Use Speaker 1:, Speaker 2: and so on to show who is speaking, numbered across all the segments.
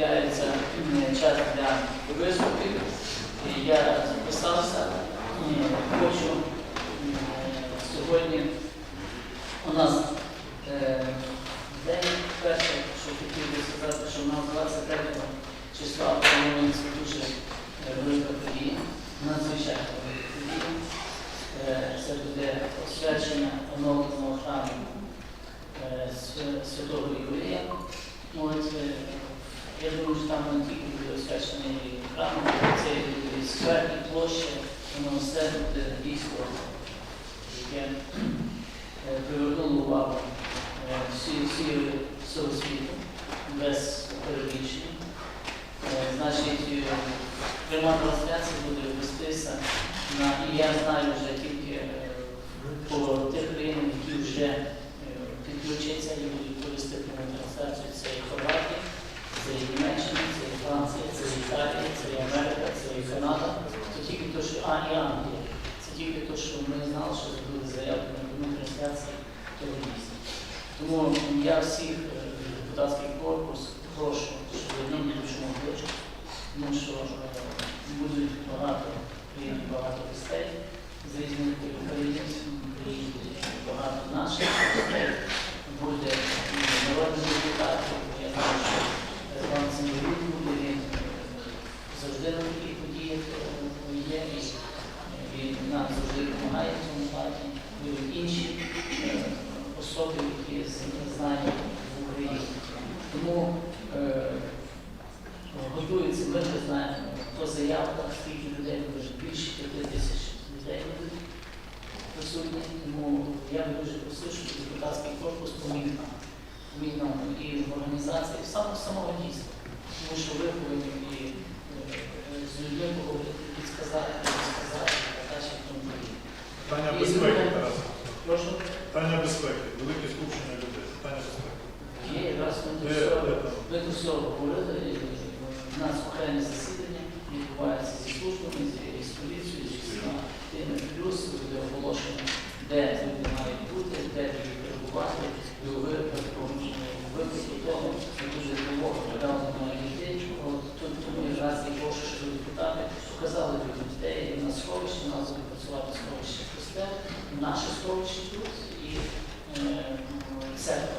Speaker 1: виділяється е, час для виступів. І Я записався. Хочу е, сьогодні у нас е, день перший, що хотів би сказати, що у нас 23 числа планується дуже е, велика подія, надзвичайно велика подія. Е, Це буде освячення оновленого храму е, Свя- Святого Юрія. Я думаю, що там не тільки буде освячений храм, це і сквер, і площа, воно все буде дійсно, яке е, привернуло увагу е, всього світу без перебільшення. Е, Значить, пряма трансляція буде вестися на, і я знаю вже тільки по тих країнах, які вже підключаться і будуть вести пряму трансляцію. Це і Німеччина, це і Франція, це і Італія, це і Америка, це і Канада. Це тільки те, що а, і Англія. Це тільки те, що ми знали, що зробили заявку на пряму трансляцію того місця. Тому я всіх е, депутатський корпус прошу, щоб одним ключом обличчя, тому що е, будуть багато приїдуть багато гостей з різних країн, приїдуть багато наших гостей, буде народних депутатів. Я знаю, що він е, завжди на таких подіях є, і нам завжди допомагає інші е, особи, які знають в Україні. Тому е, готується, ми вже знаємо по заявках, скільки людей буде вже більше 5 тисяч людей буде присутні. Тому я би дуже просив, щоб депутатський корпус поміг нам. Поміг нам і в організації саме самого дійства. Тому що ви повинні і е, з людьми поговорити, підсказати, розказати, подачі в тому.
Speaker 2: Питання безпеки. Тарас.
Speaker 1: Прошу.
Speaker 2: Питання безпеки. Велике скупчення людей. Питання безпеки.
Speaker 1: Є якраз ми до всього, ми до всього говорили. і У нас окремі засідання відбуваються зі службами, з поліцією, зі всіма тими плюс буде оголошено, де люди мають бути, де будуть перебувати, і у випадку у випадку того ми дуже довго передали на людей. От тут тому якраз і прошу, щоб показали людям, де є на сховищі, у нас буде працювати сховище Христе, наше сховище тут і е, церква.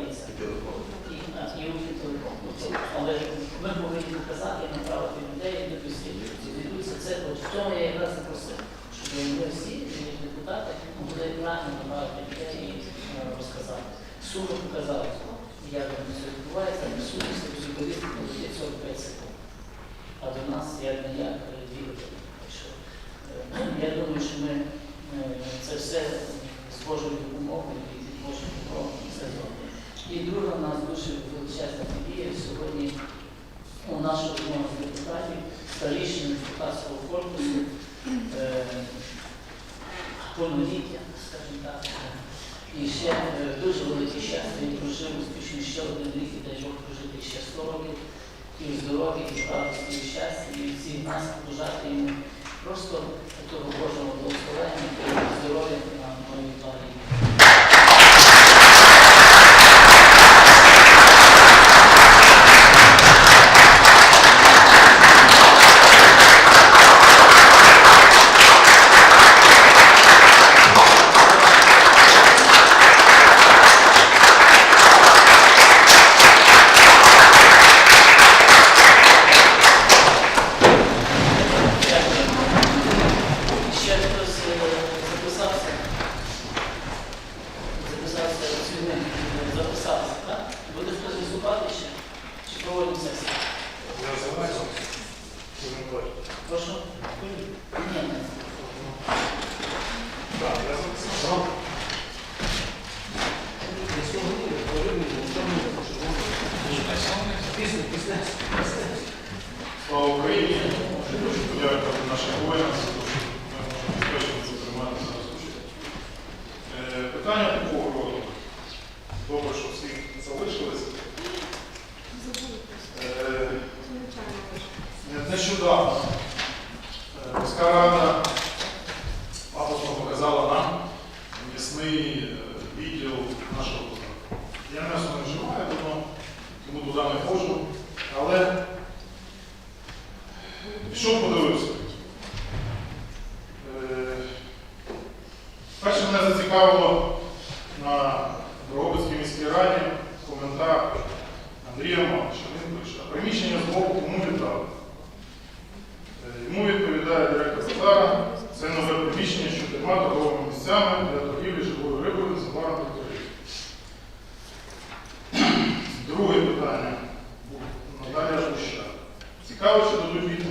Speaker 1: І, і Телеком. Але ми повинні показати і направити людей, і дивитися це. В тому я якраз і просив, щоб ми всі депутати могли правильно направити людей і е, розказати. Суми показали, як все відбувається, а сутності журналісти буде цього 5 секунд. Як не як дві години. Так що, е, Я думаю, що ми е, це все з Божою допомогою і від Божою допомогою все зробимо. І друга у нас дуже величезна подія сьогодні у нашого одного з депутатів, старішин депутатського корпусу, е, повноліття, скажімо так. І ще е, дуже велике щастя, він прожив успішно ще один рік, і дай Бог прожити ще 100 років, і здоров'я, і радості, і щастя, і всіх нас побажати йому просто того Божого благословення, здоров'я на Прошу.
Speaker 2: Слава Україні! Дякую нашим воїнам. causa do juízo.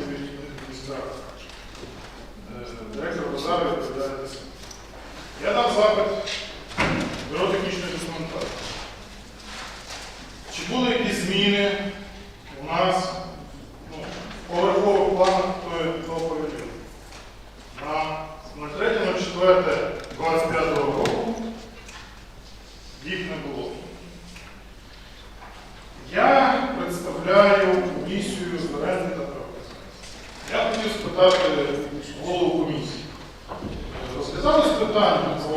Speaker 2: питання.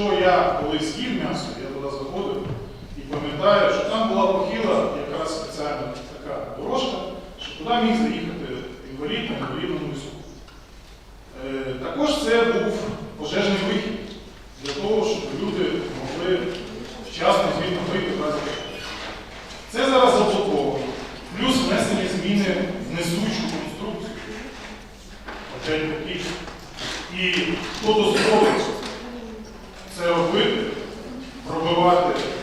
Speaker 2: якщо я колись їв м'ясо,
Speaker 1: Glória. a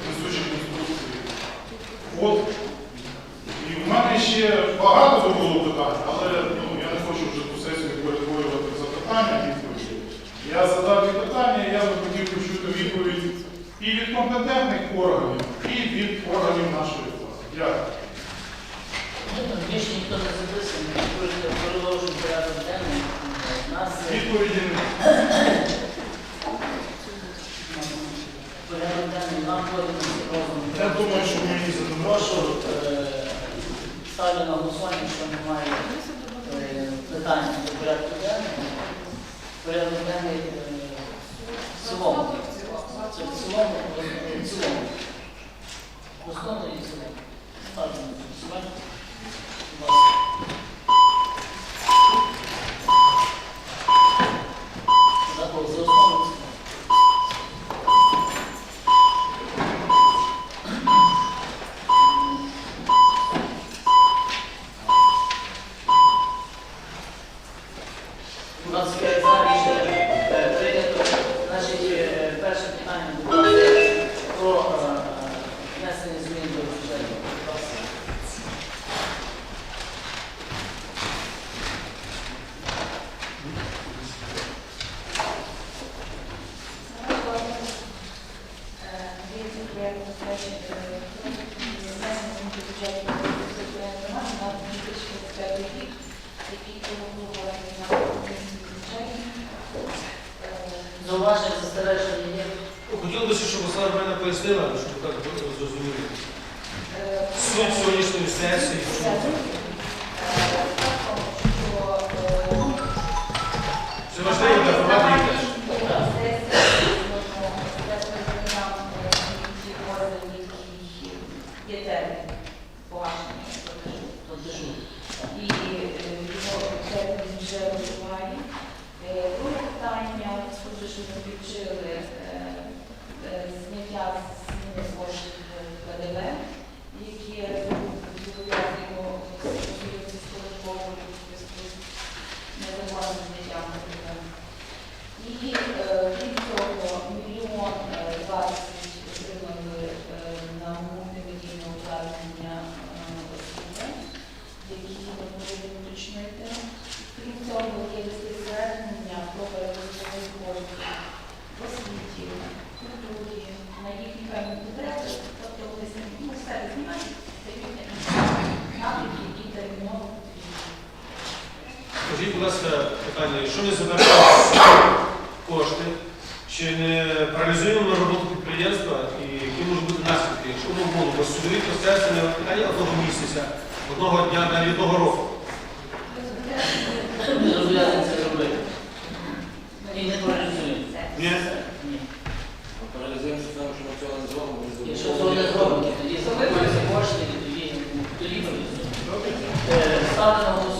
Speaker 2: якщо немає
Speaker 1: е, питань до порядку денного, порядок денний е, в цілому. Це в цілому, е, в цілому. Основно і в цілому. Ставлю на.
Speaker 3: Czy masz tej informatki też? Thank you. їх не виникає одного місяця, одного дня, навіть одного року.
Speaker 1: Не дозволяємо це робити. І не паралізуємо.
Speaker 3: Ні?
Speaker 1: Ні.
Speaker 4: Паралізуємо, що що ми цього не зробимо.
Speaker 1: Якщо цього не зробимо, тоді закупилися кошти, тоді тоді паралізуємо. Голосування.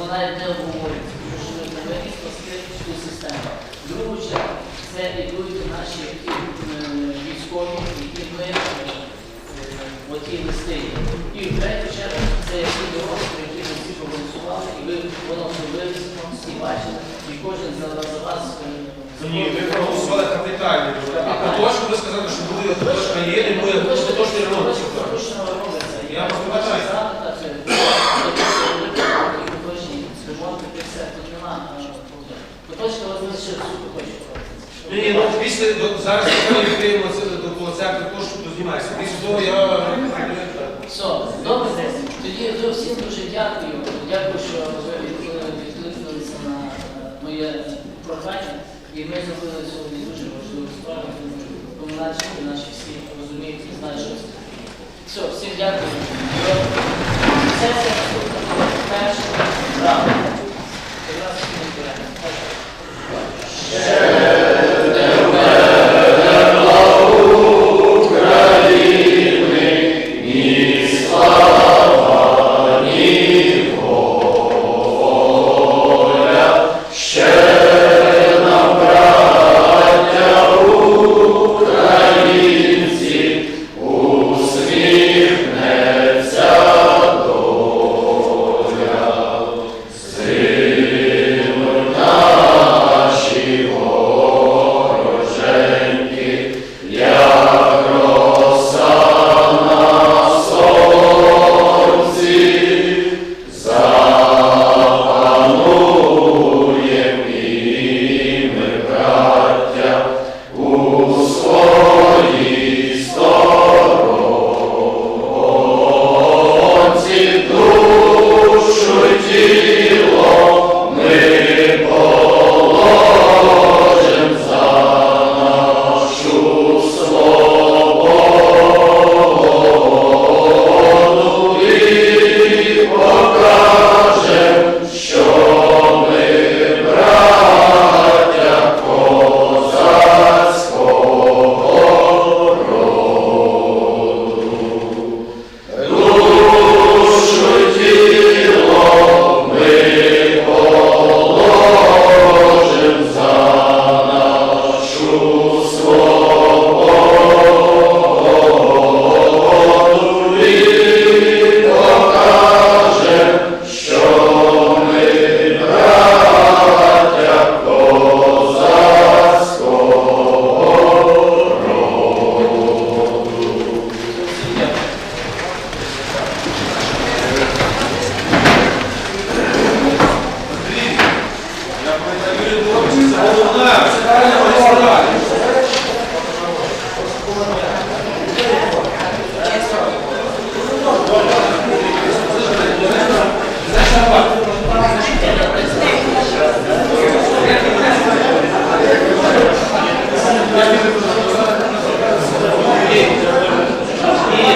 Speaker 1: вона йде обговорюється, тому що ми перевелись паскетичну систему. Другу чергу це ідуть наші е, військові, які ми е, е, оті листи. І в третю чергу це всі дорослі, які ми всі проголосували, і ви воно зробилися, всі бачили, і кожен за вас.
Speaker 3: Ні, ви проголосували капітально. А також ви сказали, що були є. Ні, ну після зараз відкриємо до церкви, то що знімається. Після того я.
Speaker 1: Все, добре. Тоді всім дуже дякую. Дякую, що ви відкликнулися на моє прохання. І ми зробили сьогодні дуже важливу справу, тому наші всі розуміють і знають, що це. Все, всім дякую.